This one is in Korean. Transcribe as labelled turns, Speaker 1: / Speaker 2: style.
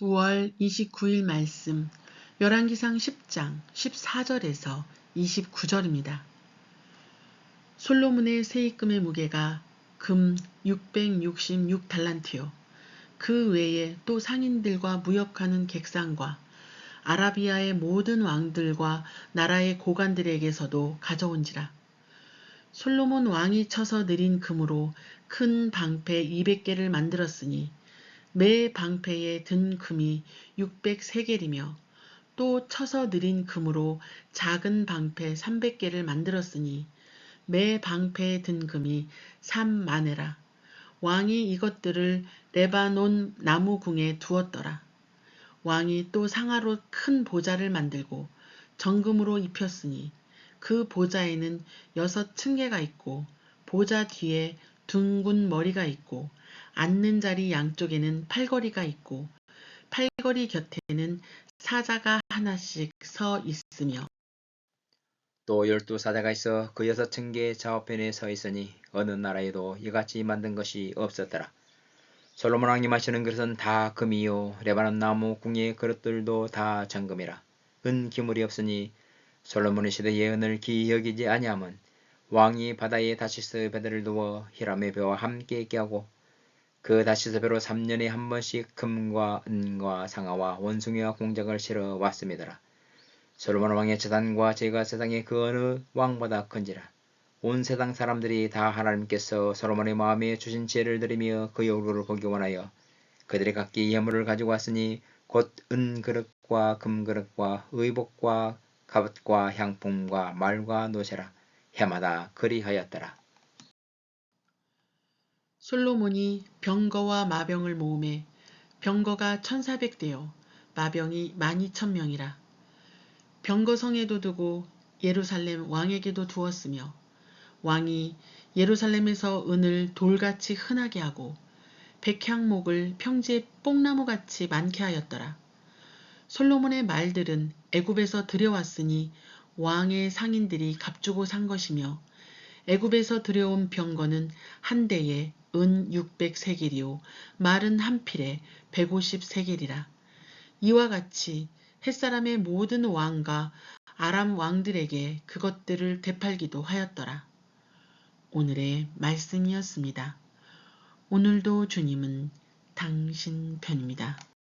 Speaker 1: 9월 29일 말씀 열왕기상 10장 14절에서 29절입니다. 솔로몬의 세입금의 무게가 금 666달란트요. 그 외에 또 상인들과 무역하는 객상과 아라비아의 모든 왕들과 나라의 고관들에게서도 가져온지라. 솔로몬 왕이 쳐서 느린 금으로 큰 방패 200개를 만들었으니 매 방패에 든 금이 603개이며 또 쳐서 느린 금으로 작은 방패 300개를 만들었으니 매 방패에 든 금이 3만회라. 왕이 이것들을 레바논 나무궁에 두었더라. 왕이 또 상하로 큰 보좌를 만들고 정금으로 입혔으니 그 보좌에는 여섯 층계가 있고 보좌 뒤에 둥근 머리가 있고 앉는 자리 양쪽에는 팔걸이가 있고 팔걸이 곁에는 사자가 하나씩 서 있으며
Speaker 2: 또 열두 사자가 있어 그 여섯 층계 좌우편에 서 있으니 어느 나라에도 이같이 만든 것이 없었더라. 솔로몬 왕이 마시는 그릇은 다 금이요 레바논 나무 궁의 그릇들도 다 정금이라. 은 기물이 없으니 솔로몬의 시대의 은을 기이 여기지 아니함은 왕이 바다에 다시스 배들을 두어 히람의 배와 함께 깨하고 그 다시스 배로 3년에 한 번씩 금과 은과 상아와 원숭이와 공작을 실어 왔습니다. 솔로몬 왕의 재단과 제가 세상의 그 어느 왕보다 큰지라. 온 세상 사람들이 다 하나님께서 솔로몬의 마음에 주신 지혜를 들으며 그의 얼굴을 보기 원하여 그들이 각기 예물을 가지고 왔으니 곧 은그릇과 금그릇과 의복과 갑옷과 향품과 말과 노새라 해마다 그리하였더라.
Speaker 1: 솔로몬이 병거와 마병을 모음에 병거가 1400대요 마병이 12000명이라 병거성에도 두고 예루살렘 왕에게도 두었으며 왕이 예루살렘에서 은을 돌같이 흔하게 하고 백향목을 평지에 뽕나무같이 많게 하였더라. 솔로몬의 말들은 애굽에서 들여왔으니 왕의 상인들이 값주고 산 것이며 애굽에서 들여온 병거는 한 대에 은 600세겔이요 말은 한 필에 150세겔이라. 이와 같이 햇사람의 모든 왕과 아람 왕들에게 그것들을 되팔기도 하였더라. 오늘의 말씀이었습니다. 오늘도 주님은 당신 편입니다.